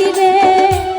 পাখি